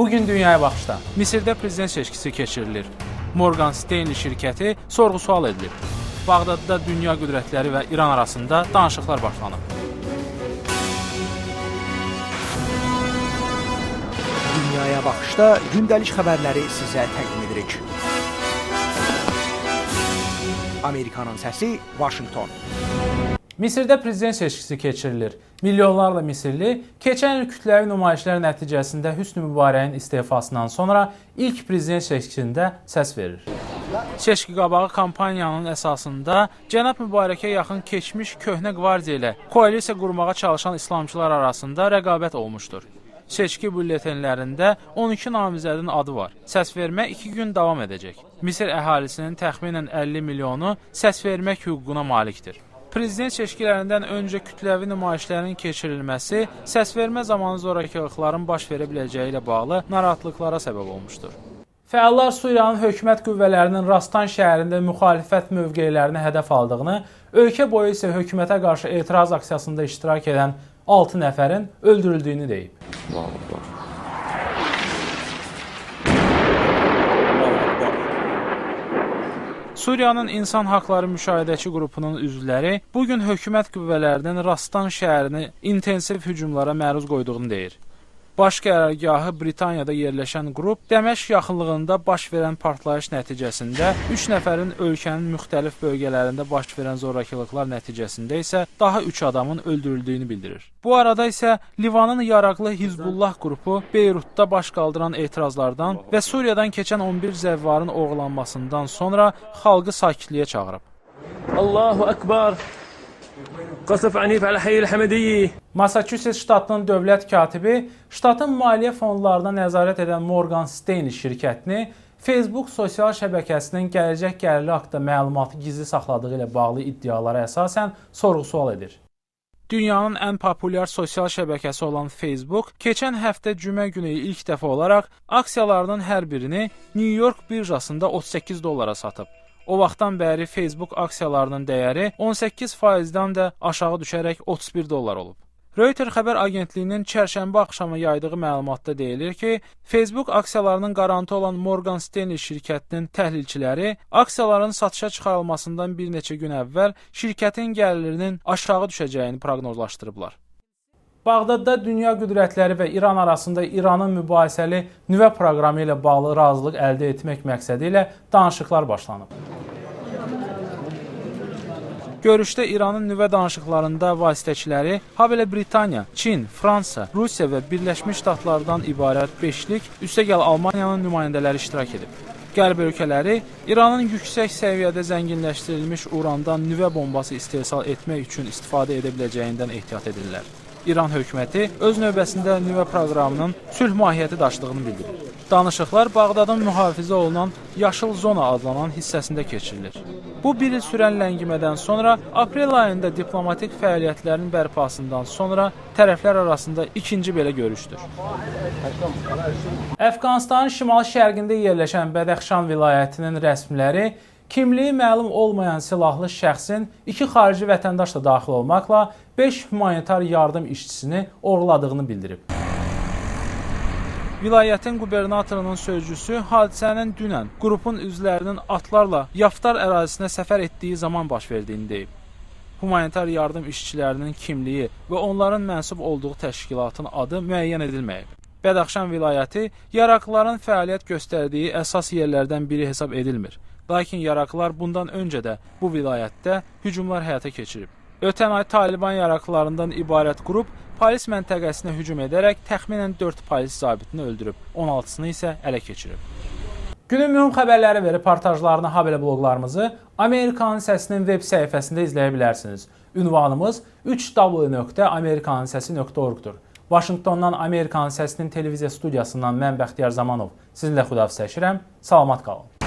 Bugün dünyaya baxışda Misirdə prezident seçkisi keçirilir. Morgan Stanley şirkəti sorğu-sual edilir. Bağdadda dünya qüdrətləri və İran arasında danışıqlar başlanıb. Dünyaya baxışda gündəlik xəbərləri sizə təqdim edirik. Amerikanın səsi Washington. Misirdə prezident seçkisi keçirilir. Milyonlarla Misirli keçən il kütləvi nümayişlər nəticəsində Hüsnü Mübarəyin istefasından sonra ilk prezident seçkisində səs verir. Seçki qabağı kampaniyanın əsasında cənab Mübarəkə yaxın keçmiş köhnə qvardiya ilə koalisiya qurmağa çalışan islamçılar arasında rəqabət olmuşdur. Seçki bülletenlərində 12 namizədin adı var. Səsvermə 2 gün davam edəcək. Misir əhalisinin təxminən 50 milyonu səsvermək hüququna malikdir. Prezident seçkilərindən öncə kütləvi nümayişlərin keçirilməsi səsvermə zamanı zorakılıqların baş verə biləcəyi ilə bağlı narahatlıqlara səbəb olmuşdur. Fəallar Suriyanın hökumət qüvvələrinin Rastan şəhərində müxalifət mövqelərini hədəf aldığını, ölkə boyu isə hökumətə qarşı etiraz aksiyasında iştirak edən 6 nəfərin öldürüldüyünü deyib. Suriyanın İnsan Haqları Müşahidəçi qrupunun üzvləri bu gün hökumət qüvvələrinin Rastan şəhərini intensiv hücumlara məruz qoyduğunu deyir. Baş qərargahı Britaniyada yerləşən qrup Dəməşq yaxınlığında baş verən partlayış nəticəsində 3 nəfərin ölkənin müxtəlif bölgələrində baş verən zorakılıqlar nəticəsində isə daha 3 adamın öldürüldüyünü bildirir. Bu arada isə Livanın yaraqlı Hizbullah qrupu Beyrutda baş qaldıran etirazlardan və Suriyadan keçən 11 zəvvarın oğurlanmasından sonra xalqı sakitliyə çağırıb. Allahu Akbar! Qasıb Anif Əl-Həyil Həmidiyyi. Massachusetts ştatının dövlət katibi ştatın maliyyə fondlarına nəzarət edən Morgan Stanley şirkətini Facebook sosial şəbəkəsinin gələcək gəlirli haqqında məlumatı gizli saxladığı ilə bağlı iddialara əsasən sorğu-sual edir. Dünyanın ən populyar sosial şəbəkəsi olan Facebook keçən həftə cümə günü ilk dəfə olaraq aksiyalarının hər birini Nyu-York birjasında 38 dollara satıb. O vaxtdan bəri Facebook aksiyalarının dəyəri 18%-dən də aşağı düşərək 31 dollar olub. Reuters xəbər agentliyinin çərşənbə axşamı yaydığı məlumatda deyilir ki, Facebook aksiyalarının qarantı olan Morgan Stanley şirkətinin təhlilçiləri aksiyaların satışa çıxarılmasından bir neçə gün əvvəl şirkətin gəlirinin aşağı düşəcəyini proqnozlaşdırıblar. Bağdadda dünya qüdrətləri və İran arasında İranın mübahisəli nüvə proqramı ilə bağlı razılıq əldə etmək məqsədi ilə danışıqlar başlanıb. Görüşdə İranın nüvə danışıqlarında vasitəçiləri, habelə Britaniya, Çin, Fransa, Rusiya və Birləşmiş Ştatlardan ibarət 5-lik, üstəgəl Almaniyanın nümayəndələri iştirak edib. Qərb ölkələri İranın yüksək səviyyədə zənginləşdirilmiş urandan nüvə bombası istehsal etmək üçün istifadə edə biləcəyindən ehtiyat edirlər. İran hökuməti öz növbəsində nüvə proqramının sülh mahiyyəti daşıdığını bildirir. Danışıqlar Bağdadın mühafizə olunan Yaşıl Zona adlanan hissəsində keçirilir. Bu bir il sürən ləngimədən sonra aprel ayında diplomatik fəaliyyətlərin bərpasından sonra tərəflər arasında ikinci belə görüşdür. Əfqanistanın şimal-şərqində yerləşən Bədəxşan vilayətinin rəsmiləri kimliyi məlum olmayan silahlı şəxsin iki xarici vətəndaş da daxil olmaqla 5 humanitar yardım işçisini oğurladığını bildirib. Vilayətin qubernatorunun sözcüsü hadisənin dünən qrupun üzvlərinin atlarla Yaftar ərazisinə səfər etdiyi zaman baş verdiyini deyib. Humanitar yardım işçilərinin kimliyi və onların mənsub olduğu təşkilatın adı müəyyən edilməyib. Bədəxşan vilayəti yaraqlıların fəaliyyət göstərdiyi əsas yerlərdən biri hesab edilmir. Lakin yaraqlılar bundan öncə də bu vilayətdə hücumlar həyata keçirib. Ötən ay Taliban yaraqlılarından ibarət qrup polis məntəqəsinə hücum edərək təxminən 4 polis zabitini öldürüb, 16-sını isə ələ keçirib. Günün mühüm xəbərləri və reportajlarını habelə bloqlarımızı Amerikanın Səsinin veb səhifəsində izləyə bilərsiniz. Ünvanımız 3w.amerikanınsəsi.org-dur. Vaşinqtondan Amerikanın Səsinin televiziya studiyasından mən Bəxtiyar Zamanov sizinlə xudafizləşirəm. Salamat qalın.